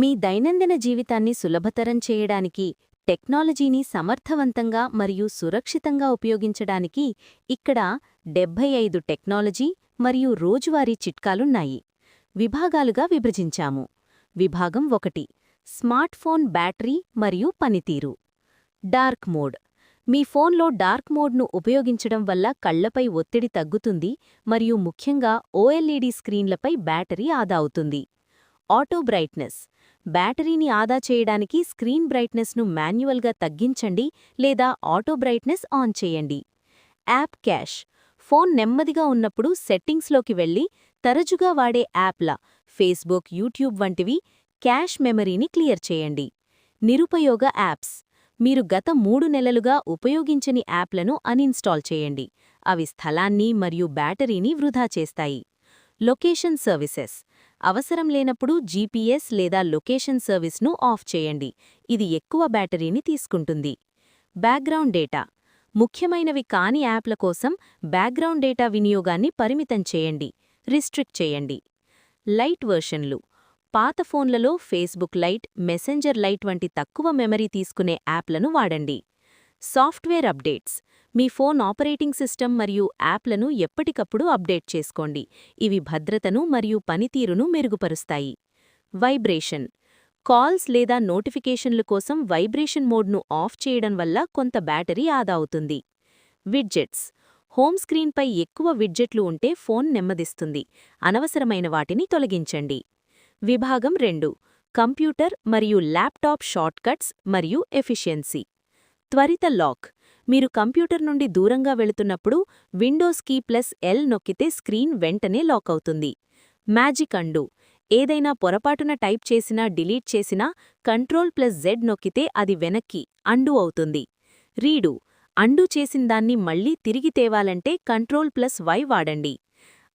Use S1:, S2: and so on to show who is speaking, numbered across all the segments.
S1: మీ దైనందిన జీవితాన్ని సులభతరం చేయడానికి టెక్నాలజీని సమర్థవంతంగా మరియు సురక్షితంగా ఉపయోగించడానికి ఇక్కడ డెబ్బై ఐదు టెక్నాలజీ మరియు రోజువారీ చిట్కాలున్నాయి. విభాగాలుగా విభజించాము. విభాగం ఒకటి స్మార్ట్ ఫోన్ బ్యాటరీ మరియు పనితీరు. డార్క్ మోడ్ మీ ఫోన్లో డార్క్ మోడ్ను ఉపయోగించడం వల్ల కళ్ళపై ఒత్తిడి తగ్గుతుంది మరియు ముఖ్యంగా ఓఎల్ఈడి స్క్రీన్లపై బ్యాటరీ ఆదా అవుతుంది. ఆటో బ్రైట్నెస్ బ్యాటరీని ఆదా చేయడానికి స్క్రీన్ బ్రైట్నెస్ను మాన్యువల్గా తగ్గించండి లేదా ఆటో బ్రైట్నెస్ ఆన్ చేయండి. App cache. ఫోన్ నెమ్మదిగా ఉన్నప్పుడు సెట్టింగ్స్లోకి వెళ్ళి తరచుగా వాడే యాప్ల ఫేస్బుక్ యూట్యూబ్ వంటివి క్యాష్ మెమరీని క్లియర్ చేయండి. నిరుపయోగ యాప్స్. మీరు గత మూడు నెలలుగా ఉపయోగించని యాప్లను అన్ఇన్స్టాల్ చేయండి. అవి స్థలాన్ని మరియు బ్యాటరీని వృధా చేస్తాయి. Location services. అవసరం లేనప్పుడు జీపీఎస్ లేదా లొకేషన్ సర్వీస్ను ఆఫ్ చేయండి. ఇది ఎక్కువ బ్యాటరీని తీసుకుంటుంది. Background data. ముఖ్యమైనవి కాని యాప్ల కోసం బ్యాక్గ్రౌండ్ డేటా వినియోగాన్ని పరిమితం చేయండి. రిస్ట్రిక్ట్ చేయండి. లైట్ వర్షన్లు. పాత ఫోన్లలో ఫేస్బుక్ లైట్ మెసెంజర్ లైట్ వంటి తక్కువ మెమరీ తీసుకునే యాప్లను వాడండి. Software updates. మీ ఫోన్ ఆపరేటింగ్ సిస్టమ్ మరియు యాప్లను ఎప్పటికప్పుడు అప్డేట్ చేసుకోండి. ఇవి భద్రతను మరియు పనితీరును మెరుగుపరుస్తాయి. వైబ్రేషన్. కాల్స్ లేదా నోటిఫికేషన్ల కోసం వైబ్రేషన్ మోడ్ను ఆఫ్ చేయడం వల్ల కొంత బ్యాటరీ ఆదా అవుతుంది. విడ్జెట్స్. హోమ్ స్క్రీన్పై ఎక్కువ విడ్జెట్లు ఉంటే ఫోన్ నెమ్మదిస్తుంది. అనవసరమైన వాటిని తొలగించండి. విభాగం రెండు. కంప్యూటర్ మరియు ల్యాప్టాప్ షార్ట్కట్స్ మరియు ఎఫిషియన్సీ. త్వరిత లాక్. మీరు కంప్యూటర్ నుండి దూరంగా వెళుతున్నప్పుడు విండోస్ కీ ప్లస్ ఎల్ నొక్కితే స్క్రీన్ వెంటనే లాక్ అవుతుంది. Magic and. ఏదైనా పొరపాటున టైప్ చేసినా డిలీట్ చేసినా కంట్రోల్ ప్లస్ జెడ్ నొక్కితే అది వెనక్కి అండు అవుతుంది. రీడు. అండు చేసిందాన్ని మళ్ళీ తిరిగి తేవాలంటే కంట్రోల్ ప్లస్ వై వాడండి.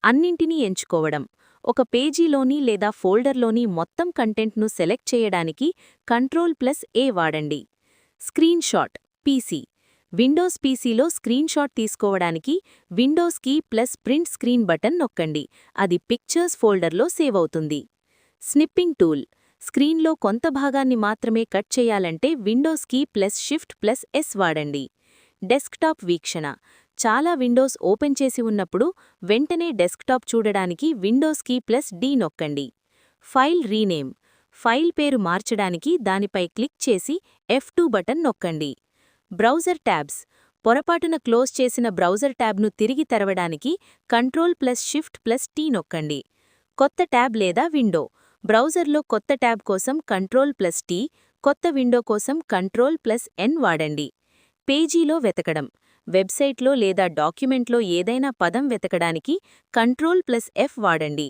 S1: అన్నింటినీ ఎంచుకోవడం. ఒక పేజీలోని లేదా ఫోల్డర్లోని మొత్తం కంటెంట్ను సెలెక్ట్ చేయడానికి కంట్రోల్ ప్లస్ ఏ వాడండి. Screenshot PC. విండోస్ పీసీలో స్క్రీన్ షాట్ తీసుకోవడానికి Windows key plus print screen button నొక్కండి. అది పిక్చర్స్ ఫోల్డర్లో సేవ్ అవుతుంది. Snipping tool. స్క్రీన్లో కొంత భాగాన్ని మాత్రమే కట్ చేయాలంటే Windows key plus shift plus S వాడండి. డెస్క్టాప్ వీక్షణ. చాలా విండోస్ ఓపెన్ చేసి ఉన్నప్పుడు వెంటనే డెస్క్టాప్ చూడడానికి విండోస్ కీ ప్లస్ డి నొక్కండి. File rename. ఫైల్ పేరు మార్చడానికి దానిపై క్లిక్ చేసి ఎఫ్ టూ బటన్ నొక్కండి. Browser tabs. పొరపాటున క్లోజ్ చేసిన బ్రౌజర్ ట్యాబ్ను తిరిగి తెరవడానికి control plus shift plus T నొక్కండి. కొత్త ట్యాబ్ లేదా విండో. బ్రౌజర్లో కొత్త ట్యాబ్ కోసం కంట్రోల్ ప్లస్ టీ కొత్త విండో కోసం కంట్రోల్ ప్లస్ ఎన్ వాడండి. పేజీలో వెతకడం. వెబ్సైట్లో లేదా డాక్యుమెంట్లో ఏదైనా పదం వెతకడానికి కంట్రోల్ ప్లస్ ఎఫ్ వాడండి.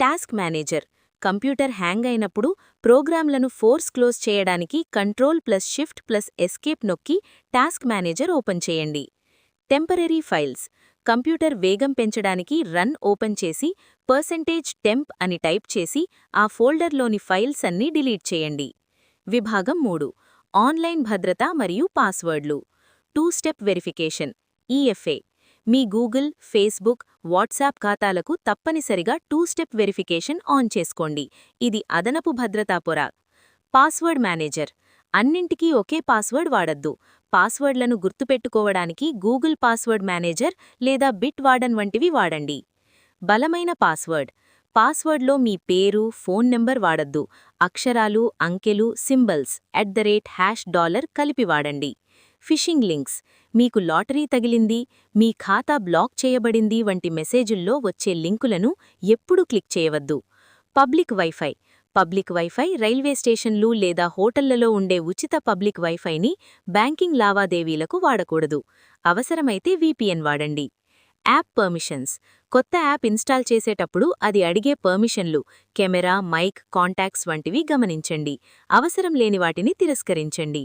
S1: Task manager. కంప్యూటర్ హ్యాంగ్ అయినప్పుడు ప్రోగ్రాంలను ఫోర్స్ క్లోజ్ చేయడానికి control plus shift plus escape నొక్కి టాస్క్ మేనేజర్ ఓపెన్ చేయండి. Temporary files. కంప్యూటర్ వేగం పెంచడానికి రన్ ఓపెన్ చేసి పర్సెంటేజ్ టెంప్ అని టైప్ చేసి ఆ ఫోల్డర్లోని ఫైల్స్ అన్నీ డిలీట్ చేయండి. విభాగం మూడు. ఆన్లైన్ భద్రత మరియు పాస్వర్డ్లు. Two step verification. ఈఎఫ్ఏ. మీ గూగుల్ ఫేస్బుక్ వాట్సాప్ ఖాతాలకు తప్పనిసరిగా టూ స్టెప్ వెరిఫికేషన్ ఆన్ చేసుకోండి. ఇది అదనపు భద్రతా పొర. Password manager. అన్నింటికీ ఒకే పాస్వర్డ్ వాడద్దు. పాస్వర్డ్లను గుర్తుపెట్టుకోవడానికి గూగుల్ పాస్వర్డ్ మేనేజర్ లేదా బిట్ వార్డన్ వంటివి వాడండి. బలమైన పాస్వర్డ్. పాస్వర్డ్లో మీ పేరు ఫోన్ నెంబర్ వాడద్దు. అక్షరాలు అంకెలు symbols at the rate hash dollar కలిపి వాడండి. Phishing links. మీకు లాటరీ తగిలింది మీ ఖాతా బ్లాక్ చేయబడింది వంటి మెసేజుల్లో వచ్చే లింకులను ఎప్పుడూ క్లిక్ చేయవద్దు. Public wifi. Public wifi railway స్టేషన్లు లేదా హోటళ్ళలో ఉండే ఉచిత పబ్లిక్ వైఫైని బ్యాంకింగ్ లావాదేవీలకు వాడకూడదు. అవసరమైతే వీపీఎన్ వాడండి. App permissions. కొత్త యాప్ ఇన్స్టాల్ చేసేటప్పుడు అది అడిగే పర్మిషన్లు కెమెరా మైక్ కాంటాక్ట్స్ వంటివి గమనించండి. అవసరం లేని వాటిని తిరస్కరించండి.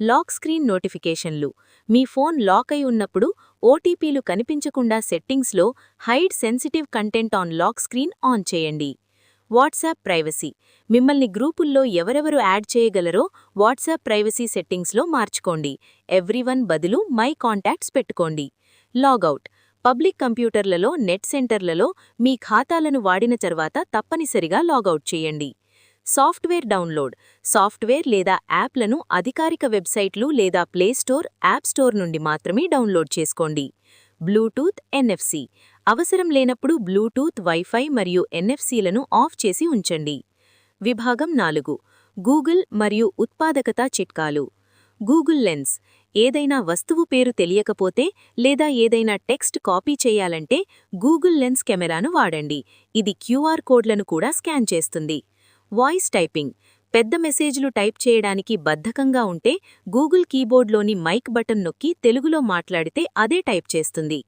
S1: లాక్ స్క్రీన్ నోటిఫికేషన్లు. మీ ఫోన్ లాక్ అయి ఉన్నప్పుడు ఓటీపీలు కనిపించకుండా సెట్టింగ్స్లో hide sensitive content on lock screen on చేయండి. WhatsApp privacy. మిమ్మల్ని గ్రూపుల్లో ఎవరెవరు యాడ్ చేయగలరో వాట్సాప్ ప్రైవసీ సెట్టింగ్స్లో మార్చుకోండి. ఎవ్రీవన్ బదులు మై కాంటాక్ట్స్ పెట్టుకోండి. లాగౌట్. పబ్లిక్ కంప్యూటర్లలో నెట్ సెంటర్లలో మీ ఖాతాలను వాడిన తర్వాత తప్పనిసరిగా లాగౌట్ చేయండి. Software download. సాఫ్ట్వేర్ లేదా యాప్లను అధికారిక వెబ్సైట్లు లేదా ప్లేస్టోర్ యాప్ స్టోర్ నుండి మాత్రమే డౌన్లోడ్ చేసుకోండి. Bluetooth NFC. అవసరం లేనప్పుడు బ్లూటూత్ వైఫై మరియు ఎన్ఎఫ్సీలను ఆఫ్ చేసి ఉంచండి. విభాగం నాలుగు. గూగుల్ మరియు ఉత్పాదకత చిట్కాలు. Google lens. ఏదైనా వస్తువు పేరు తెలియకపోతే లేదా ఏదైనా టెక్స్ట్ కాపీ చేయాలంటే గూగుల్ లెన్స్ కెమెరాను వాడండి. ఇది క్యూఆర్ కోడ్లను కూడా స్కాన్ చేస్తుంది. Voice typing. పెద్ద మెసేజ్లు టైప్ చేయడానికి బద్ధకంగా ఉంటే గూగుల్ కీబోర్డ్లోని మైక్ బటన్ నొక్కి తెలుగులో మాట్లాడితే అదే టైప్ చేస్తుంది.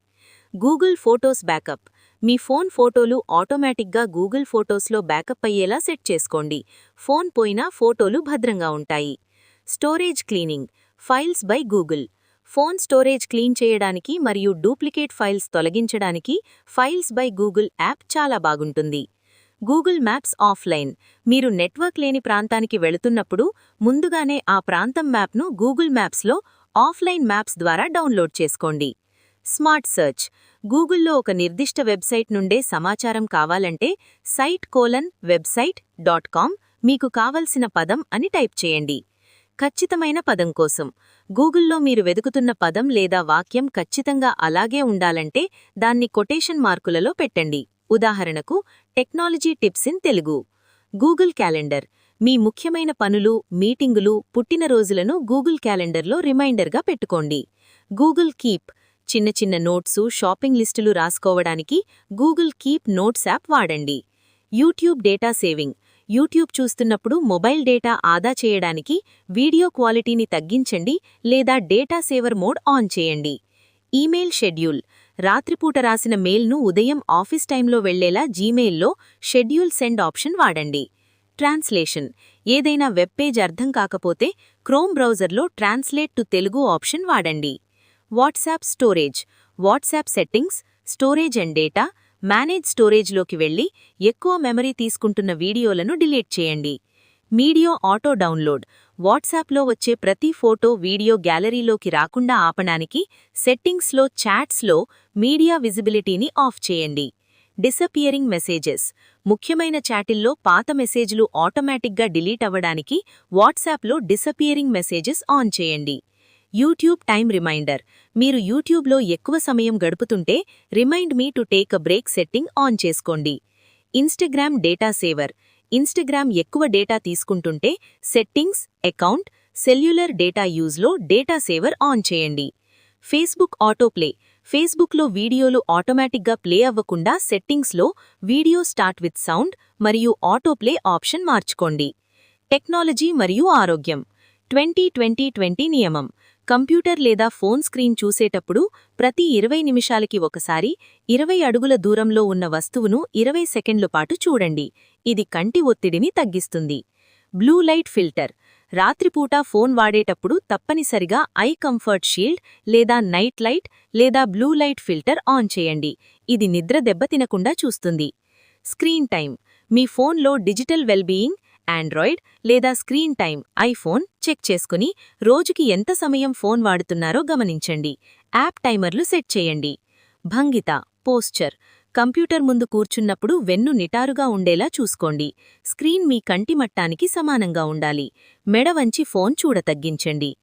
S1: Google photos backup. మీ ఫోన్ ఫోటోలు ఆటోమేటిక్గా గూగుల్ ఫోటోస్లో బ్యాకప్ అయ్యేలా సెట్ చేసుకోండి. ఫోన్ పోయినా ఫోటోలు భద్రంగా ఉంటాయి. Storage cleaning. Files by Google. Phone storage clean చేయడానికి మరియు డూప్లికేట్ ఫైల్స్ తొలగించడానికి ఫైల్స్ బై గూగుల్ యాప్ చాలా బాగుంటుంది. Google maps offline. మీరు నెట్వర్క్ లేని ప్రాంతానికి వెళుతున్నప్పుడు ముందుగానే ఆ ప్రాంతం మ్యాప్ను గూగుల్ మ్యాప్స్లో ఆఫ్లైన్ మ్యాప్స్ ద్వారా డౌన్లోడ్ చేసుకోండి. Smart search. గూగుల్లో ఒక నిర్దిష్ట వెబ్సైట్ నుండే సమాచారం కావాలంటే site colon website dot com మీకు కావలసిన పదం అని టైప్ చేయండి. ఖచ్చితమైన పదం కోసం. గూగుల్లో మీరు వెతుకుతున్న పదం లేదా వాక్యం ఖచ్చితంగా అలాగే ఉండాలంటే దాన్ని కొటేషన్ మార్కులలో పెట్టండి. ఉదాహరణకు technology tips in Telugu. Google calendar. మీ ముఖ్యమైన పనులు మీటింగులు పుట్టినరోజులను గూగుల్ క్యాలెండర్లో రిమైండర్గా పెట్టుకోండి. Google keep. చిన్న చిన్న నోట్సు షాపింగ్ లిస్టులు రాసుకోవడానికి గూగుల్ కీప్ నోట్స్ యాప్ వాడండి. YouTube data saving. యూట్యూబ్ చూస్తున్నప్పుడు మొబైల్ డేటా ఆదా చేయడానికి వీడియో క్వాలిటీని తగ్గించండి లేదా డేటా సేవర్ మోడ్ ఆన్ చేయండి. Email schedule. రాత్రిపూట రాసిన మెయిల్ను ఉదయం ఆఫీస్ టైంలో వెళ్ళేలా జీమెయిల్లో షెడ్యూల్ సెండ్ ఆప్షన్ వాడండి. ట్రాన్స్లేషన్. ఏదైనా వెబ్ పేజ్ అర్థం కాకపోతే క్రోమ్ బ్రౌజర్లో ట్రాన్స్లేట్ టు తెలుగు ఆప్షన్ వాడండి. WhatsApp storage. WhatsApp settings storage and data manage స్టోరేజ్లోకి వెళ్ళి ఎక్కువ మెమరీ తీసుకుంటున్న వీడియోలను డిలీట్ చేయండి. Media auto download. వాట్సాప్లో వచ్చే ప్రతి ఫోటో వీడియో గ్యాలరీలోకి రాకుండా ఆపడానికి సెట్టింగ్స్లో చాట్స్లో మీడియా విజిబిలిటీని ఆఫ్ చేయండి. Disappearing messages. ముఖ్యమైన చాటిల్లో పాత మెసేజ్లు ఆటోమేటిక్గా డిలీట్ అవ్వడానికి వాట్సాప్లో డిసపియరింగ్ మెసేజెస్ ఆన్ చేయండి. YouTube time reminder. మీరు యూట్యూబ్లో ఎక్కువ సమయం గడుపుతుంటే remind me to take a break setting on చేసుకోండి. Instagram data saver. ఇన్స్టాగ్రామ్ ఎక్కువ డేటా తీసుకుంటుంటే సెట్టింగ్స్ అకౌంట్ సెల్యులర్ డేటా యూజ్లో డేటా సేవర్ ఆన్ చేయండి. Facebook autoplay. ఫేస్బుక్లో వీడియోలు ఆటోమేటిక్గా ప్లే అవ్వకుండా సెట్టింగ్స్లో వీడియో స్టార్ట్ విత్ సౌండ్ మరియు ఆటోప్లే ఆప్షన్ మార్చుకోండి. టెక్నాలజీ మరియు ఆరోగ్యం. ట్వంటీ ట్వంటీ ట్వంటీ నియమం. కంప్యూటర్ లేదా ఫోన్ స్క్రీన్ చూసేటప్పుడు ప్రతి ఇరవై నిమిషాలకి ఒకసారి ఇరవై అడుగుల దూరంలో ఉన్న వస్తువును ఇరవై సెకండ్ల పాటు చూడండి. ఇది కంటి ఒత్తిడిని తగ్గిస్తుంది. Blue light filter. రాత్రిపూట ఫోన్ వాడేటప్పుడు తప్పనిసరిగా ఐ కంఫర్ట్ షీల్డ్ లేదా నైట్ లైట్ లేదా బ్లూ లైట్ ఫిల్టర్ ఆన్ చేయండి. ఇది నిద్ర దెబ్బతినకుండా చూస్తుంది. స్క్రీన్ టైం మీ ఫోన్లో డిజిటల్ వెల్బీయింగ్ ఆండ్రాయిడ్ లేదా స్క్రీన్ టైం ఐఫోన్ చెక్ చేసుకుని రోజుకి ఎంత సమయం ఫోన్ వాడుతున్నారో గమనించండి. యాప్ టైమర్లు సెట్ చేయండి. భంగిత పోస్చర్ కంప్యూటర్ ముందు కూర్చున్నప్పుడు వెన్ను నిటారుగా ఉండేలా చూసుకోండి. స్క్రీన్ మీ కంటి మట్టానికి సమానంగా ఉండాలి. మెడ వంచి ఫోన్ చూడ తగ్గించండి.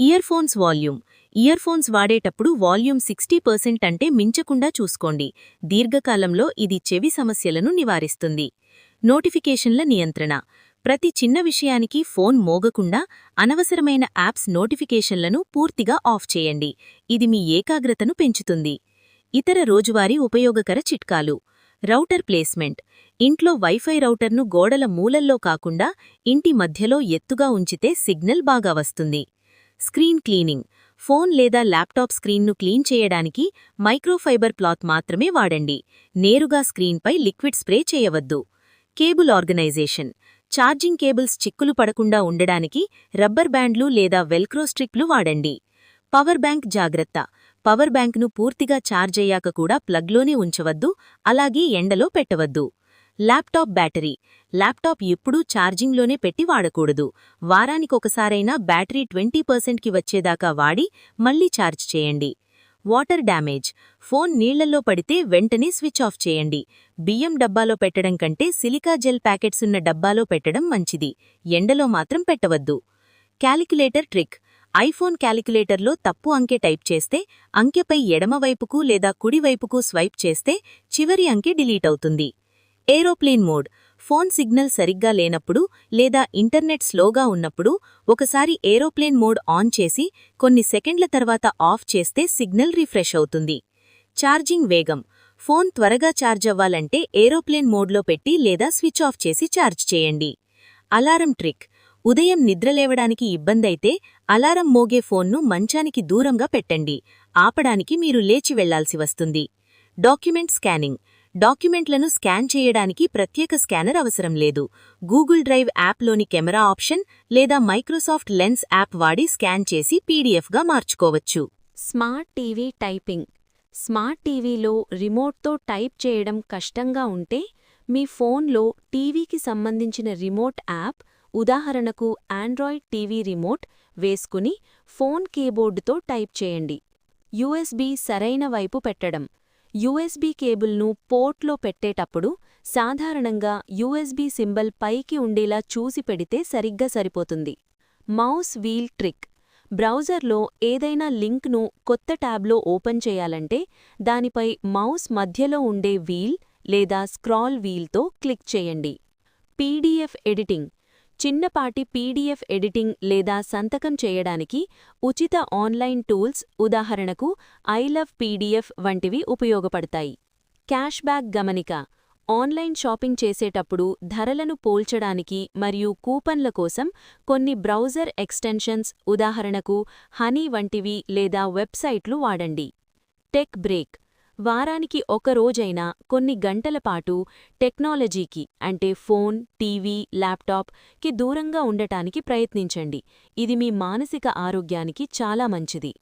S1: Earphones volume. ఇయర్ఫోన్స్ వాడేటప్పుడు వాల్యూమ్ సిక్స్టీ పర్సెంట్ అంటే మించకుండా చూసుకోండి. దీర్ఘకాలంలో ఇది చెవి సమస్యలను నివారిస్తుంది. నోటిఫికేషన్ల నియంత్రణ. ప్రతి చిన్న విషయానికి ఫోన్ మోగకుండా అనవసరమైన యాప్స్ నోటిఫికేషన్లను పూర్తిగా ఆఫ్ చేయండి. ఇది మీ ఏకాగ్రతను పెంచుతుంది. ఇతర రోజువారీ ఉపయోగకర చిట్కాలు. Router placement. ఇంట్లో వైఫై రౌటర్ను గోడల మూలల్లో కాకుండా ఇంటి మధ్యలో ఎత్తుగా ఉంచితే సిగ్నల్ బాగా వస్తుంది. Screen cleaning. ఫోన్ లేదా ల్యాప్టాప్ స్క్రీన్ను క్లీన్ చేయడానికి మైక్రోఫైబర్ క్లాత్ మాత్రమే వాడండి. నేరుగా స్క్రీన్పై లిక్విడ్ స్ప్రే చేయవద్దు. Cable organisation. ఛార్జింగ్ కేబుల్స్ చిక్కులు పడకుండా ఉండడానికి రబ్బర్ బ్యాండ్లు లేదా వెల్క్రో స్ట్రిప్లు వాడండి. పవర్ బ్యాంక్ జాగ్రత్త. పవర్ బ్యాంక్ను పూర్తిగా ఛార్జ్ అయ్యాక కూడా ప్లగ్లోనే ఉంచవద్దు అలాగే ఎండలో పెట్టవద్దు. Laptop battery. ల్యాప్టాప్ ఎప్పుడూ ఛార్జింగ్లోనే పెట్టి వాడకూడదు. వారానికొకసారైనా బ్యాటరీ ట్వంటీ పర్సెంట్కి వచ్చేదాకా వాడి మళ్ళీ ఛార్జ్ చేయండి.
S2: Water damage. ఫోన్ నీళ్ళలో పడితే వెంటనే స్విచ్ ఆఫ్ చేయండి. బియ్యం డబ్బాలో పెట్టడం కంటే సిలికా జెల్ ప్యాకెట్స్ ఉన్న డబ్బాలో పెట్టడం మంచిది. ఎండలో మాత్రం పెట్టవద్దు. Calculator trick. ఐఫోన్ క్యాలిక్యులేటర్లో తప్పు అంకె టైప్ చేస్తే అంకెపై ఎడమవైపుకు లేదా కుడివైపుకు స్వైప్ చేస్తే చివరి అంకె డిలీట్ అవుతుంది. Aeroplane mode. ఫోన్ సిగ్నల్ సరిగ్గా లేనప్పుడు లేదా ఇంటర్నెట్ స్లోగా ఉన్నప్పుడు ఒకసారి ఏరోప్లేన్ మోడ్ ఆన్ చేసి కొన్ని సెకండ్ల తర్వాత ఆఫ్ చేస్తే సిగ్నల్ రిఫ్రెష్ అవుతుంది. ఛార్జింగ్ వేగం. ఫోన్ త్వరగా ఛార్జ్ అవ్వాలంటే ఏరోప్లేన్ మోడ్లో పెట్టి లేదా స్విచ్ ఆఫ్ చేసి ఛార్జ్ చేయండి. Alarm trick. ఉదయం నిద్రలేవడానికి ఇబ్బందైతే అలారం మోగే ఫోన్ను మంచానికి దూరంగా పెట్టండి. ఆపడానికి మీరు లేచి వెళ్ళాల్సి వస్తుంది. Document scanning. డాక్యుమెంట్లను స్కాన్ చేయడానికి ప్రత్యేక స్కానర్ అవసరం లేదు. గూగుల్ డ్రైవ్ యాప్లోని కెమెరా ఆప్షన్ లేదా మైక్రోసాఫ్ట్ లెన్స్ యాప్ వాడి స్కాన్ చేసి పీడీఎఫ్గా మార్చుకోవచ్చు.
S1: Smart TV typing. స్మార్ట్ టీవీలో రిమోట్తో టైప్ చేయడం కష్టంగా ఉంటే మీ ఫోన్లో టీవీకి సంబంధించిన రిమోట్ యాప్ ఉదాహరణకు ఆండ్రాయిడ్ టీవీ రిమోట్ వేసుకుని ఫోన్ కీబోర్డుతో టైప్ చేయండి. యూఎస్బీ సరైన వైపు పెట్టడం. యూఎస్బీ కేబుల్ను పోర్ట్లో పెట్టేటప్పుడు సాధారణంగా యూఎస్బీ సింబల్ పైకి ఉండేలా చూసి పెడితే సరిగ్గా సరిపోతుంది. Mouse wheel trick. బ్రౌజర్లో ఏదైనా లింక్ను కొత్త ట్యాబ్లో ఓపెన్ చేయాలంటే దానిపై మౌస్ మధ్యలో ఉండే వీల్ లేదా స్క్రాల్ వీల్తో క్లిక్ చేయండి. PDF editing. చిన్నపాటి పీడీఎఫ్ ఎడిటింగ్ లేదా సంతకం చేయడానికి ఉచిత ఆన్లైన్ టూల్స్ ఉదాహరణకు ఐ లవ్ పీడీఎఫ్ వంటివి ఉపయోగపడతాయి. క్యాష్బ్యాక్ గమనిక ఆన్లైన్ షాపింగ్ చేసేటప్పుడు ధరలను పోల్చడానికి మరియు కూపన్ల కోసం కొన్ని బ్రౌజర్ ఎక్స్టెన్షన్స్ ఉదాహరణకు హనీ వంటివి లేదా వెబ్సైట్లు వాడండి. టెక్ బ్రేక్ వారానికి ఒక రోజైనా కొన్ని గంటల పాటు టెక్నాలజీకి అంటే ఫోన్ టీవీ ల్యాప్టాప్కి దూరంగా ఉండటానికి ప్రయత్నించండి. ఇది మీ మానసిక ఆరోగ్యానికి చాలా మంచిది.